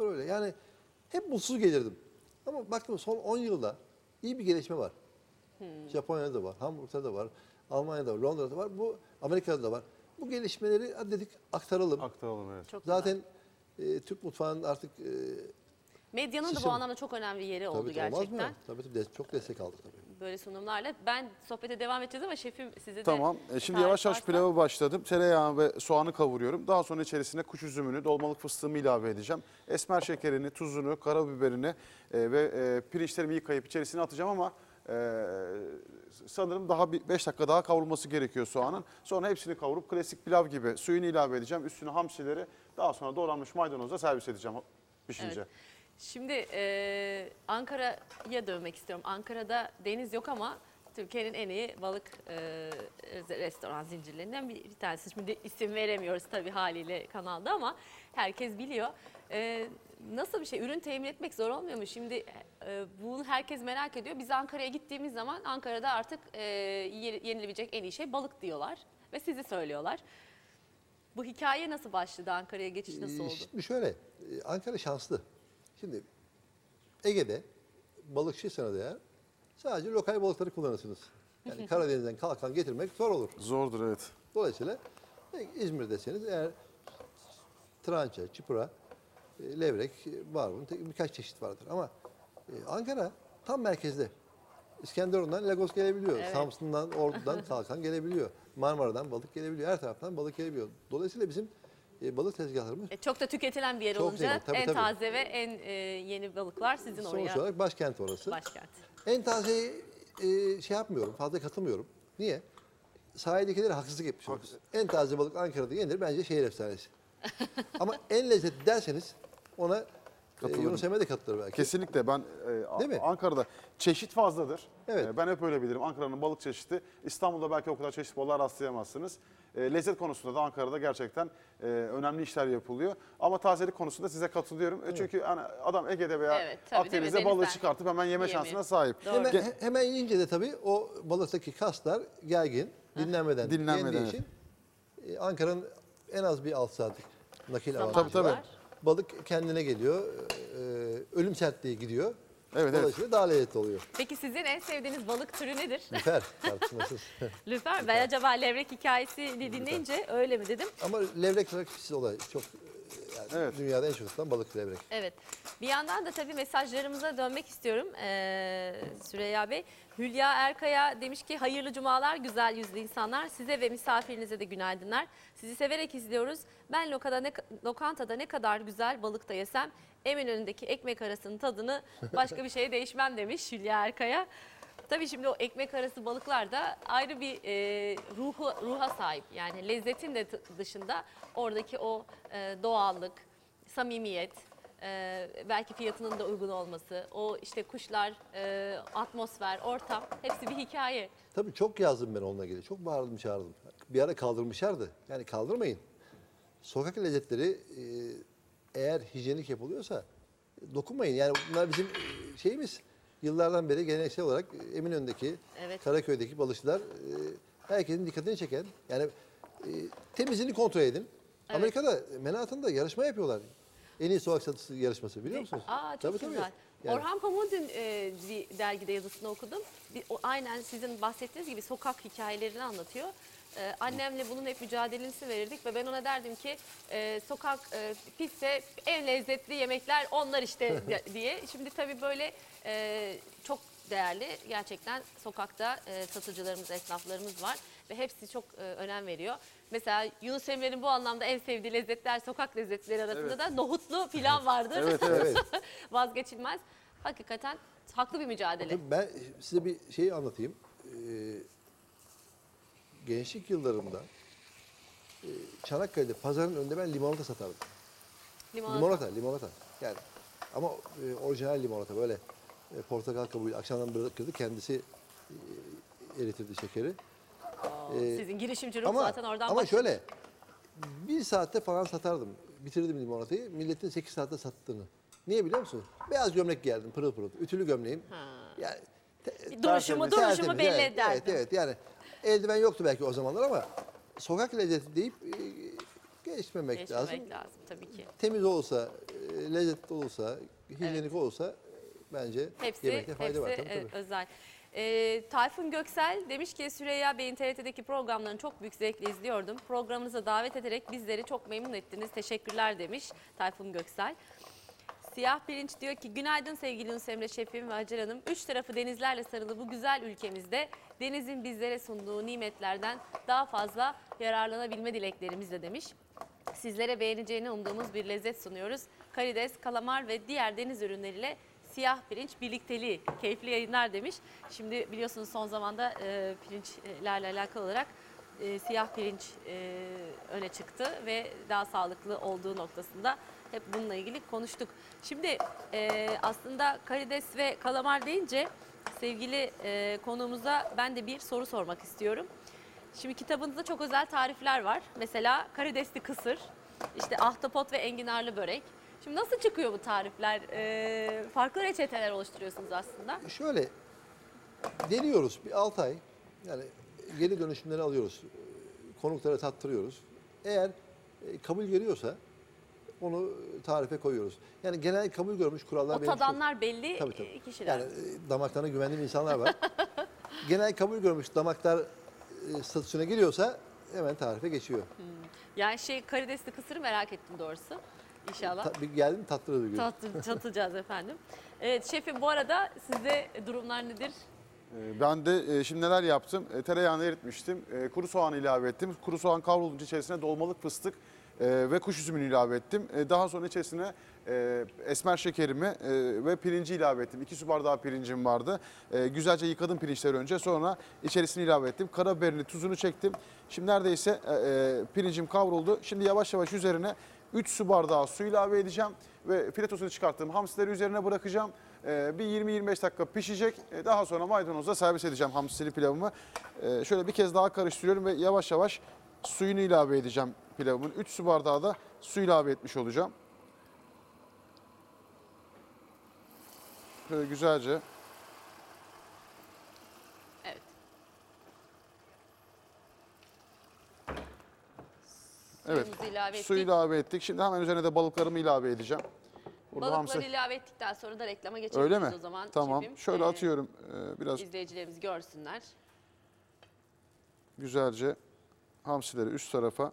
haftalar öyle. Yani hep mutsuz gelirdim. Ama baktım son 10 yılda iyi bir gelişme var. Japonya'da da var, Hamburg'da da var, Almanya'da var, Londra'da var, bu Amerika'da da var. Bu gelişmeleri hadi dedik aktaralım. Aktaralım evet. Çok güzel. Zaten e, Türk mutfağının artık e, Medyanın da bu Şişim- anlamda çok önemli yeri oldu tabii, mı? gerçekten. Tabii tabii çok destek aldık tabii. Böyle sunumlarla. Ben sohbete devam edeceğiz ama şefim size de Tamam. E, şimdi yavaş yavaş varsa- pilava başladım. Tereyağı ve soğanı kavuruyorum. Daha sonra içerisine kuş üzümünü, dolmalık fıstığımı ilave edeceğim. Esmer şekerini, tuzunu, karabiberini e, ve e, pirinçlerimi yıkayıp içerisine atacağım ama e, sanırım daha bir 5 dakika daha kavrulması gerekiyor soğanın. Sonra hepsini kavurup klasik pilav gibi suyunu ilave edeceğim. Üstüne hamsileri daha sonra doğranmış maydanozla servis edeceğim pişince. Evet. Şimdi e, Ankara'ya dönmek istiyorum. Ankara'da deniz yok ama Türkiye'nin en iyi balık e, restoran zincirlerinden bir, bir tanesi. Şimdi isim veremiyoruz tabii haliyle kanalda ama herkes biliyor. E, nasıl bir şey? Ürün temin etmek zor olmuyor mu? Şimdi e, bunu herkes merak ediyor. Biz Ankara'ya gittiğimiz zaman Ankara'da artık e, ye- yenilebilecek en iyi şey balık diyorlar ve sizi söylüyorlar. Bu hikaye nasıl başladı? Ankara'ya geçiş nasıl oldu? Şimdi şöyle, Ankara şanslı. Şimdi Ege'de balıkçıysanız eğer sadece lokal balıkları kullanırsınız. Yani Karadeniz'den kalkan getirmek zor olur. Zordur evet. Dolayısıyla e, İzmir'deseniz eğer trança, çipura, e, levrek e, var bunun tek- birkaç çeşit vardır. Ama e, Ankara tam merkezde. İskenderun'dan Lagos gelebiliyor. Evet. Samsun'dan, Ordu'dan kalkan gelebiliyor. Marmara'dan balık gelebiliyor. Her taraftan balık gelebiliyor. Dolayısıyla bizim e, balık tezgahlarımız E, Çok da tüketilen bir yer Çok olunca zengin, tabii, en tabii. taze ve en e, yeni balıklar sizin sonuç oraya olarak başkent orası. başkent. En tazeyi e, şey yapmıyorum, fazla katılmıyorum. Niye? Sahildekilere haksızlık etmiş oluruz. En taze balık Ankara'da yenir bence şehir efsanesi. Ama en lezzetli derseniz ona e, Katılırım. Yunus Emre de katılır belki. Kesinlikle ben e, Değil mi? Ankara'da çeşit fazladır. Evet. E, ben hep öyle bilirim. Ankara'nın balık çeşidi. İstanbul'da belki o kadar çeşit balığa rastlayamazsınız. E, lezzet konusunda da Ankara'da gerçekten e, önemli işler yapılıyor. Ama tazelik konusunda size katılıyorum. E, çünkü hani adam Ege'de veya Evet, tabii? Akdeniz'de balığı çıkartıp hemen yeme yemiyor. şansına sahip. Doğru. Hemen, he- hemen yiyince de tabii o balıktaki kaslar gergin, dinlenmeden, Dinlenmeden, yendiği için e, Ankara'nın en az bir 6 saatlik nakil avantajı Tabii, tabii. var. Balık kendine geliyor, e, ölüm sertliği gidiyor. Evet, evet. Dolayısıyla daha lezzetli oluyor. Peki sizin en sevdiğiniz balık türü nedir? Lüfer tartışmasız. Lüfer. Ben acaba levrek hikayesini dinleyince öyle mi dedim? Ama levrek rakipsiz olay. Çok yani Evet. dünyada en çok satılan balık levrek. Evet. Bir yandan da tabii mesajlarımıza dönmek istiyorum Ee, Süreyya Bey. Hülya Erkaya demiş ki hayırlı cumalar güzel yüzlü insanlar. Size ve misafirinize de günaydınlar. Sizi severek izliyoruz. Ben lokada ne, lokantada ne kadar güzel balık da yesem Eminönü'ndeki ekmek arasının tadını başka bir şeye değişmem demiş Hülya Erkaya. Tabii şimdi o ekmek arası balıklar da ayrı bir e, ruhu, ruha sahip. Yani lezzetin de dışında oradaki o e, doğallık, samimiyet, e, belki fiyatının da uygun olması, o işte kuşlar, e, atmosfer, ortam hepsi bir hikaye. Tabii çok yazdım ben onunla ilgili. Çok bağırdım çağırdım. Bir ara kaldırmışlardı. Yani kaldırmayın. Sokak lezzetleri e, eğer hijyenik yapılıyorsa dokunmayın. Yani bunlar bizim e, şeyimiz. Yıllardan beri geleneksel olarak e, Eminönü'ndeki, Evet. Karaköy'deki balıkçılar e, herkesin dikkatini çeken. Yani e, temizliğini kontrol edin. Amerika'da Manhattan'da yarışma yapıyorlar. En iyi sokak satısı yarışması biliyor musunuz? Aa çok Tabii, tabii. güzel. Yani- Orhan Pamuk'un e, bir dergide yazısını okudum. Bir, o, aynen sizin bahsettiğiniz gibi sokak hikayelerini anlatıyor. E, annemle bunun hep mücadelesini verirdik ve ben ona derdim ki e, sokak e, pisse en lezzetli yemekler onlar işte diye. Şimdi tabii böyle e, çok değerli gerçekten sokakta e, satıcılarımız, esnaflarımız var ve hepsi çok e, önem veriyor. Mesela Yunus Emre'nin bu anlamda en sevdiği lezzetler sokak lezzetleri arasında Evet. da nohutlu pilav vardır. Evet, evet. Vazgeçilmez. Hakikaten haklı bir mücadele. Ben size bir şey anlatayım. Ee, gençlik yıllarımda e, Çanakkale'de pazarın önünde ben limonata satardım. Limonata. Limonata, limonata. Yani ama e, orijinal limonata böyle e, portakal kabuğuyla akşamdan bırakırdı. Kendisi e, eritirdi şekeri. Oo, Ee, Sizin girişimci ruh Ama, zaten oradan ama başlıyor. şöyle bir saatte falan satardım. Bitirdim limonatayı. Milletin 8 saatte sattığını. Niye biliyor musun? Beyaz gömlek giyerdim pırıl pırıl. Ütülü gömleğim. Yani te- duruşumu, tertemiz, duruşumu tertemiz. belli evet, ederdim. Evet, evet. Yani eldiven yoktu belki o zamanlar ama sokak lezzeti deyip e, geçmemek, Geçmemek lazım. lazım. tabii ki. Temiz olsa, e, lezzetli olursa, hijyenik olursa e, bence Hepsi, yemekte fayda hepsi var. Tabii, e, tabii. özel. E, Tayfun Göksel demiş ki Süreyya Bey'in TRT'deki programlarını çok büyük zevkle izliyordum. Programınıza davet ederek bizleri çok memnun ettiniz. Teşekkürler demiş Tayfun Göksel. Siyah Pirinç diyor ki günaydın sevgili Yunus Emre Şefim ve Hacer Hanım. Üç tarafı denizlerle sarılı bu güzel ülkemizde denizin bizlere sunduğu nimetlerden daha fazla yararlanabilme dileklerimizle demiş. Sizlere beğeneceğini umduğumuz bir lezzet sunuyoruz. Karides, kalamar ve diğer deniz ürünleriyle siyah pirinç birlikteliği, keyifli yayınlar demiş. Şimdi biliyorsunuz son zamanda e, pirinçlerle alakalı olarak e, siyah pirinç e, öne çıktı ve daha sağlıklı olduğu noktasında hep bununla ilgili konuştuk. Şimdi e, aslında karides ve kalamar deyince sevgili e, konuğumuza ben de bir soru sormak istiyorum. Şimdi kitabınızda çok özel tarifler var. Mesela karidesli kısır, işte ahtapot ve enginarlı börek. Şimdi nasıl çıkıyor bu tarifler? E, farklı reçeteler oluşturuyorsunuz aslında. Şöyle deniyoruz bir 6 ay. Yani geri dönüşümleri alıyoruz. Konuklara tattırıyoruz. Eğer e, kabul görüyorsa onu tarife koyuyoruz. Yani genel kabul görmüş kurallar O benim çok- tadanlar belli Tabii, tabii. kişiler. Yani e, damaklarına güvendiğim insanlar var. genel kabul görmüş damaklar e, statüsüne giriyorsa hemen tarife geçiyor. Yani şey karidesli kısırı merak ettim doğrusu. İnşallah. Ta, bir geldim tattırır bir gün. Tatlı, tatacağız efendim. Evet şefim bu arada sizde durumlar nedir? Ee, Ben de e, şimdi neler yaptım? E, Tereyağını eritmiştim. E, Kuru soğan ilave ettim. Kuru soğan kavrulunca içerisine dolmalık fıstık ve kuş üzümünü ilave ettim. Daha sonra içerisine esmer şekerimi ve pirinci ilave ettim. İki su bardağı pirincim vardı. Güzelce yıkadım pirinçleri önce. Sonra içerisine ilave ettim. Karabiberini, tuzunu çektim. Şimdi neredeyse pirincim kavruldu. Şimdi yavaş yavaş üzerine 3 su bardağı su ilave edeceğim. Ve filetosunu çıkarttığım hamsileri üzerine bırakacağım. Ee, bir 20-25 dakika pişecek. Ee, Daha sonra maydanozla servis edeceğim hamsili pilavımı. Ee, Şöyle bir kez daha karıştırıyorum ve yavaş yavaş suyunu ilave edeceğim pilavımın. 3 su bardağı da su ilave etmiş olacağım. Şöyle güzelce Evet. evet Suyumuzu ilave ettik. su ilave ettik. Şimdi hemen üzerine de balıklarımı ilave edeceğim. Burada Balıkları hamsi- ilave ettikten sonra da reklama geçebiliriz Öyle mi? o zaman. Tamam. şefim. Şöyle Ee, atıyorum ee, biraz İzleyicilerimiz görsünler. güzelce hamsileri üst tarafa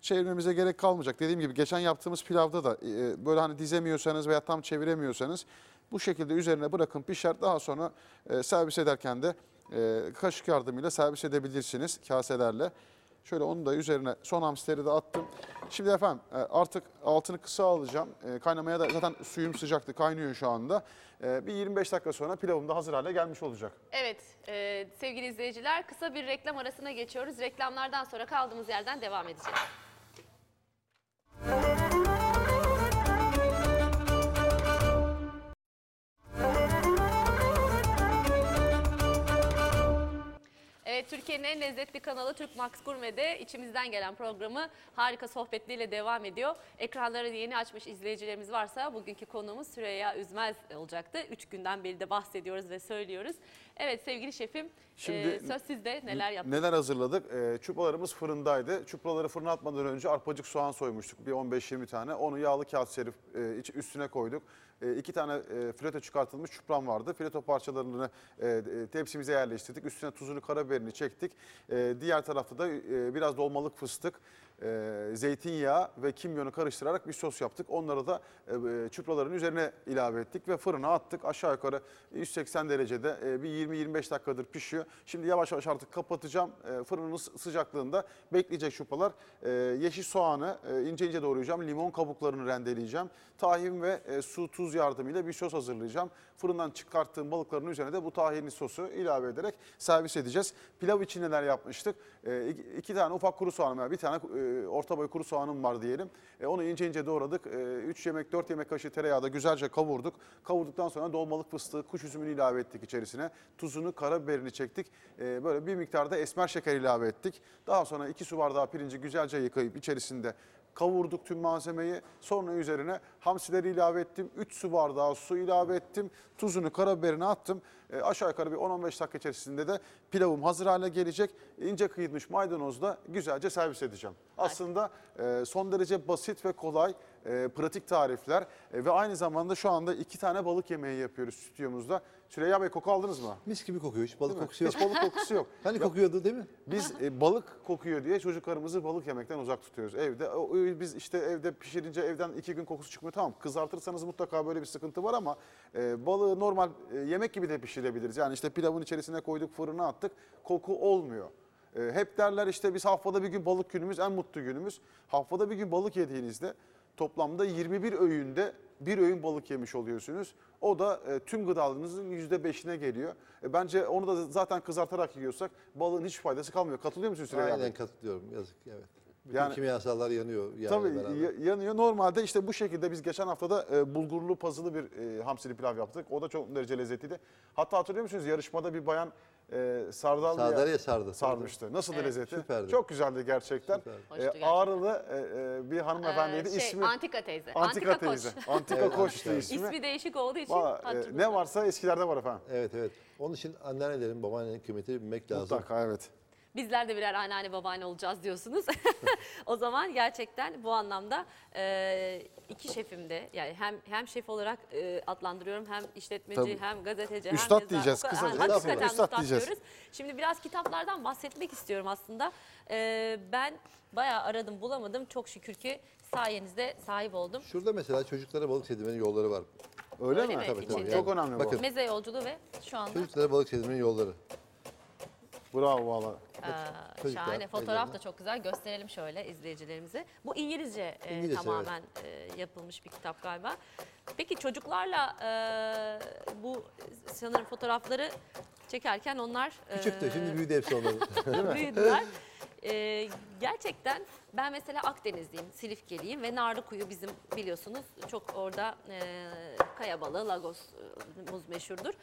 çevirmemize gerek kalmayacak. Dediğim gibi geçen yaptığımız pilavda da e, böyle hani dizemiyorsanız veya tam çeviremiyorsanız bu şekilde üzerine bırakın pişer. Daha sonra e, servis ederken de e, kaşık yardımıyla servis edebilirsiniz kaselerle. Şöyle onu da üzerine son hamsileri de attım. Şimdi efendim e, artık altını kısa alacağım. E, Kaynamaya da zaten suyum sıcaktı kaynıyor şu anda. E, Bir 25 dakika sonra pilavım da hazır hale gelmiş olacak. Evet sevgili izleyiciler kısa bir reklam arasına geçiyoruz. Reklamlardan sonra kaldığımız yerden devam edeceğiz. Evet Türkiye'nin en lezzetli kanalı Türk Max Gurme'de içimizden gelen programı harika sohbetleriyle devam ediyor. Ekranları yeni açmış izleyicilerimiz varsa bugünkü konuğumuz Süreyya Üzmez olacaktı. Üç günden beri de bahsediyoruz ve söylüyoruz. Evet sevgili şefim Şimdi e, söz sizde neler yaptınız? Neler hazırladık? Ee, çupralarımız fırındaydı. Çupraları fırına atmadan önce arpacık soğan soymuştuk. Bir 15-20 tane. Onu yağlı kağıt serip e, üstüne koyduk. E, iki tane e, fileto çıkartılmış çupram vardı. Fileto parçalarını e, e, tepsimize yerleştirdik. Üstüne tuzunu, karabiberini çektik. E, diğer tarafta da e, biraz dolmalık fıstık, e, zeytinyağı ve kimyonu karıştırarak bir sos yaptık. Onları da e, e, çupraların üzerine ilave ettik ve fırına attık. Aşağı yukarı 180 derecede e, bir 20-25 dakikadır pişiyor. Şimdi yavaş yavaş artık kapatacağım. E, fırının sı- sıcaklığında bekleyecek çupralar. E, yeşil soğanı e, ince ince doğrayacağım. Limon kabuklarını rendeleyeceğim. Tahin ve e, su, tuz yardımıyla bir sos hazırlayacağım. Fırından çıkarttığım balıkların üzerine de bu tahinli sosu ilave ederek servis edeceğiz. Pilav için neler yapmıştık? E, iki, iki tane ufak kuru soğanım var. Bir tane e, orta boy kuru soğanım var diyelim. E, onu ince ince doğradık. 3 yemek 4 yemek kaşığı tereyağda güzelce kavurduk. Kavurduktan sonra dolmalık fıstığı, kuş üzümünü ilave ettik içerisine. Tuzunu, karabiberini çektik. E, böyle bir miktarda esmer şeker ilave ettik. Daha sonra 2 su bardağı pirinci güzelce yıkayıp içerisinde kavurduk tüm malzemeyi. Sonra üzerine hamsileri ilave ettim. 3 su bardağı su ilave ettim. Tuzunu, karabiberini attım. E, aşağı yukarı bir 10-15 dakika içerisinde de pilavım hazır hale gelecek. İnce kıyılmış maydanozla güzelce servis edeceğim. Aslında e, son derece basit ve kolay. E, pratik tarifler e, ve aynı zamanda şu anda iki tane balık yemeği yapıyoruz stüdyomuzda. Süreyya Bey koku aldınız mı? Mis gibi kokuyor. Hiç balık Değil mi? kokusu yok. Hiç balık kokusu yok. Hani kokuyordu değil mi? Biz e, balık kokuyor diye çocuklarımızı balık yemekten uzak tutuyoruz evde. O, o- biz işte evde pişirince evden iki gün kokusu çıkmıyor. Tamam kızartırsanız mutlaka böyle bir sıkıntı var ama e, balığı normal e, yemek gibi de pişirebiliriz. Yani işte pilavın içerisine koyduk fırına attık koku olmuyor. E, hep derler işte biz haftada bir gün balık günümüz en mutlu günümüz. Haftada bir gün balık yediğinizde toplamda 21 öğünde bir öğün balık yemiş oluyorsunuz. O da e, tüm gıdalarınızın %5'ine geliyor. E, bence onu da zaten kızartarak yiyorsak balığın hiç faydası kalmıyor. Katılıyor musun Süreyya Bey? Aynen katılıyorum. Yazık. Evet. Bütün Yani- kimyasallar yanıyor. Yani Tabii beraber. ya- yanıyor. Normalde işte bu şekilde biz geçen haftada e, bulgurlu pazılı bir e, hamsili pilav yaptık. O da çok derece lezzetliydi. Hatta hatırlıyor musunuz yarışmada bir bayan e, sardalya Sardalya sardı. sarmıştı. Nasıl Evet. lezzeti? Süperdi. Çok güzeldi gerçekten. Süperdi. Hoştu E, gerçekten. Ağrılı e, e, bir hanımefendiydi. Ee, şey, ismi Antika teyze. Antika, Koç. teyze. Antika Evet, Koç'tu Antika. ismi. İsmi değişik olduğu için Valla, e, ne varsa eskilerde var efendim. Evet evet. Onun için anneannelerin, babaannelerin kıymetini bilmek lazım. Mutlaka evet. Bizler de birer anneanne babaanne olacağız diyorsunuz. o zaman gerçekten bu anlamda e, iki şefim de yani hem hem şef olarak e, adlandırıyorum hem işletmeci Tabii. hem gazeteci Üstad hem yazar. diyeceğiz O kadar- kısaca. Ha, Estağfurullah. Hakikaten Üstad üstad diyeceğiz. diyoruz. Şimdi biraz kitaplardan bahsetmek istiyorum aslında. E, ben bayağı aradım bulamadım. Çok şükür ki sayenizde sahip oldum. Şurada mesela çocuklara balık yedirmenin yolları var. Öyle, Öyle mi? mi? Tabii, tabii. Çok önemli Bakın. bu. Meze yolculuğu ve şu anda Çocuklara balık yedirmenin yolları. Bravo valla. Çocuklar, şahane. Fotoğraf ellerine. da çok güzel. Gösterelim şöyle izleyicilerimize. Bu İngilizce, e, İngilizce, tamamen e, yapılmış bir kitap galiba. Peki çocuklarla e, bu sanırım fotoğrafları çekerken onlar e, Küçüktü. Şimdi büyüdü hepsi onların. büyüdüler. E, gerçekten ben mesela Akdenizliyim, Silifkeliyim ve Narlıkuyu bizim biliyorsunuz çok orada e, kaya balığı, lagos e, muz meşhurdur.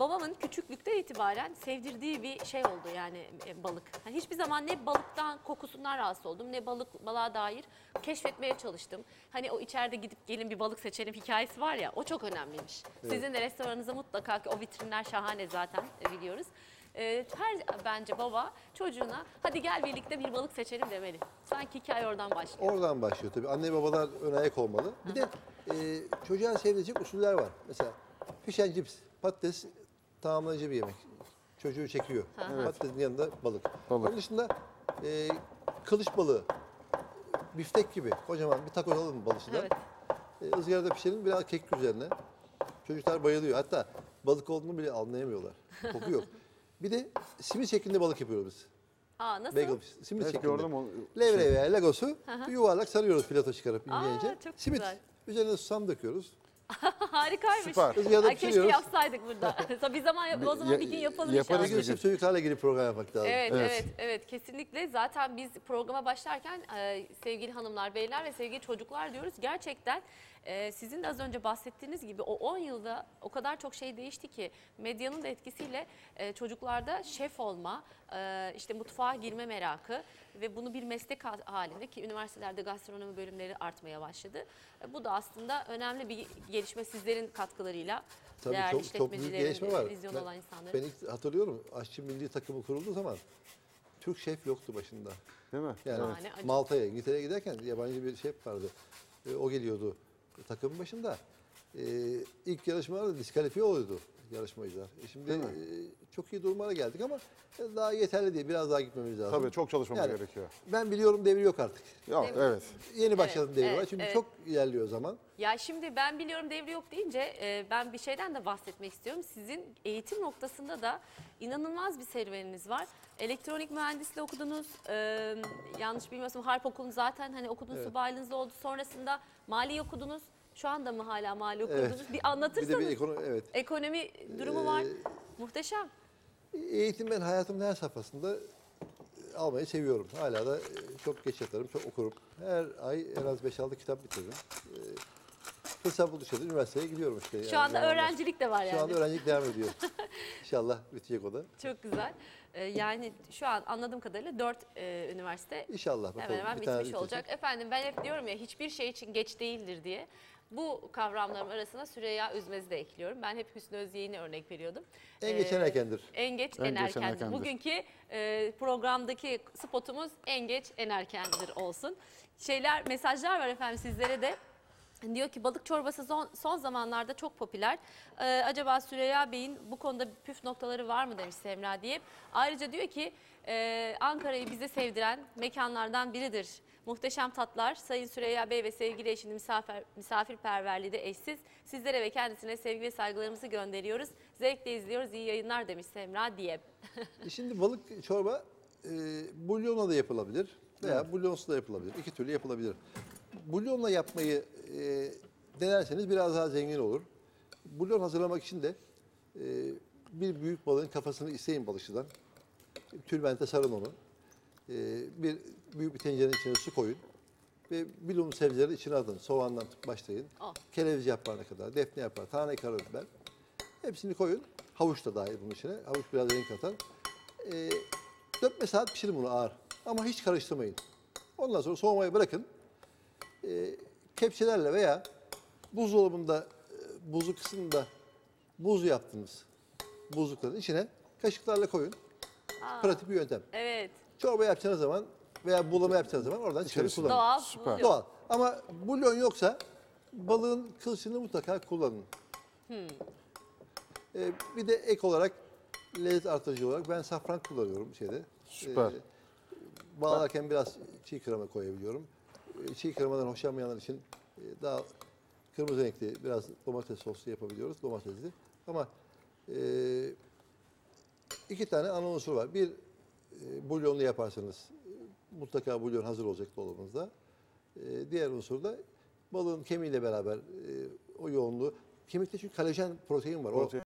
Babamın küçüklükten itibaren sevdirdiği bir şey oldu yani e, balık. Yani hiçbir zaman ne balıktan kokusundan rahatsız oldum ne balık balığa dair keşfetmeye çalıştım. Hani o içeride gidip gelin bir balık seçelim hikayesi var ya o çok önemliymiş. Sizin de restoranınızda mutlaka ki o vitrinler şahane zaten e, biliyoruz. E, her bence baba çocuğuna hadi gel birlikte bir balık seçelim demeli. Sanki hikaye oradan başlıyor. Oradan başlıyor tabii. Anne babalar ön ayak olmalı. Bir de e, çocuğa sevdirecek usuller var. Mesela fish and chips, patates tamamlayıcı bir yemek. Çocuğu çekiyor. Patatesin yanında balık. Balık. Onun dışında e, kılıç balığı, biftek gibi kocaman bir takoz alalım balışına. Evet. E, ızgarada pişirin biraz kek üzerine. Çocuklar bayılıyor. Hatta balık olduğunu bile anlayamıyorlar. Koku yok. Bir de simit şeklinde balık yapıyoruz biz. Aa nasıl? Bagel, simit Evet şeklinde. gördüm onu. Levre veya lagosu yuvarlak sarıyoruz fileto çıkarıp Aa, ince ince. çok Simit. güzel. Üzerine susam döküyoruz. Harikaymış. Süper. Izgarada Ay, keşke pişiriyoruz. yapsaydık burada. bir zaman yap- o zaman bir gün yapalım yaparız Bir inşallah. gün sırf çocuklarla ilgili program yapmak lazım. Evet, Evet. evet, evet, kesinlikle. Zaten biz programa başlarken e, sevgili hanımlar, beyler ve sevgili çocuklar diyoruz. Gerçekten e, sizin de az önce bahsettiğiniz gibi o 10 yılda o kadar çok şey değişti ki medyanın da etkisiyle e, çocuklarda şef olma, e, işte mutfağa girme merakı ve bunu bir meslek ha- halinde ki üniversitelerde gastronomi bölümleri artmaya başladı. E, bu da aslında önemli bir gelişme sizlerin katkılarıyla. Tabii değerli çok, çok büyük gelişme var. vizyon Ben- olan insanların. Ben ilk hatırlıyorum aşçı milli takımı kurulduğu zaman Türk şef yoktu başında. Değil mi? Yani acı. Malta'ya, İngiltere'ye giderken yabancı bir şef vardı. E, o geliyordu takımın başında. E, ilk yarışmalarda diskalifiye oluyordu yarışmacılar. E, şimdi e, çok iyi durumlara geldik ama daha yeterli değil. Biraz daha gitmemiz lazım. Tabii çok çalışmamız Yani- gerekiyor. Ben biliyorum devri yok artık. Yok mi? evet. Yeni başladım devri evet, var. Çünkü evet. çok ilerliyor zaman. Ya şimdi ben biliyorum devri yok deyince e, ben bir şeyden de bahsetmek istiyorum. Sizin eğitim noktasında da inanılmaz bir serüveniniz var. Elektronik mühendisliği okudunuz. E, yanlış bilmiyorsam harp okulunu zaten hani okudunuz Evet. subaylığınız oldu. Sonrasında mali okudunuz. Şu anda mı hala mali Evet. okudunuz? Bir Bir anlatırsanız. de bir ekonomi, evet. Ekonomi durumu var. Ee, Muhteşem. Eğitim ben hayatımın her safhasında e, almayı seviyorum. Hala da e, çok geç yatarım, çok okurum. Her ay en az 5-6 kitap bitiririm. E, Fırsat buldukça da üniversiteye gidiyorum işte. Şu yani anda zamanla. öğrencilik de var yani. Şu anda öğrencilik devam ediyor. İnşallah bitecek o da. Çok güzel. E, yani şu an anladığım kadarıyla dört e, üniversite İnşallah bakalım. Hemen hemen bir bitmiş olacak. Efendim ben hep diyorum ya hiçbir şey için geç değildir diye. Bu kavramlarım arasına Süreyya Üzmez'i de ekliyorum. Ben hep Hüsnü Özyeğin'e örnek veriyordum. En geç en Ee, erkendir. En geç En en, geç en erkendir. erkendir. Bugünkü e, programdaki spotumuz en geç en erkendir olsun. Şeyler mesajlar var efendim sizlere de. Diyor ki balık çorbası son, son zamanlarda çok popüler. Ee, acaba Süreyya Bey'in bu konuda püf noktaları var mı demiş Semra diye. Ayrıca diyor ki e, Ankara'yı bize sevdiren mekanlardan biridir. Muhteşem tatlar. Sayın Süreyya Bey ve sevgili eşinin misafir, misafirperverliği de eşsiz. Sizlere ve kendisine sevgi ve saygılarımızı gönderiyoruz. Zevkle izliyoruz. İyi yayınlar demiş Semra diye. E Şimdi balık çorba e, bulyonla da yapılabilir veya bulyonsuz da yapılabilir. İki türlü yapılabilir. Bulyonla yapmayı e, denerseniz biraz daha zengin olur. Bulyon hazırlamak için de e, bir büyük balığın kafasını isteyin balıkçıdan. Tülbente sarın onu. E, bir büyük bir tencerenin içine su koyun. Ve bilumlu sebzeleri içine atın. Soğandan başlayın. Oh. Kereviz yaprağına kadar, defne yaprağı, tane karabiber. Hepsini koyun. Havuç da dahil bunun içine. Havuç biraz renk katar. Ee, 4-5 saat pişirin bunu ağır. Ama hiç karıştırmayın. Ondan sonra soğumaya bırakın. Ee, kepçelerle veya buzdolabında e, buzlu kısmında buz yaptınız. Buzlukların içine kaşıklarla koyun. Pratik bir yöntem. Evet. Çorba yapacağınız zaman veya bulama yapacağınız zaman oradan çıkarıp İçerisine. kullanın. Doğal. Süper. Doğal. Ama bulyon yoksa balığın kılçığını mutlaka kullanın. Ee, bir de ek olarak lezzet artırıcı olarak ben safran kullanıyorum şeyde. Süper. Ee, bağlarken biraz çiğ krema koyabiliyorum. Ee, çiğ kremadan hoşlanmayanlar için e, daha kırmızı renkli biraz domates soslu yapabiliyoruz. Domatesli. Ama e, iki tane ana unsur var. Bir e, bulyonlu yaparsanız mutlaka bulyon hazır olacak dolabınızda. E, diğer unsur da balığın kemiğiyle beraber e, o yoğunluğu. Kemikte çünkü kolajen protein var. O.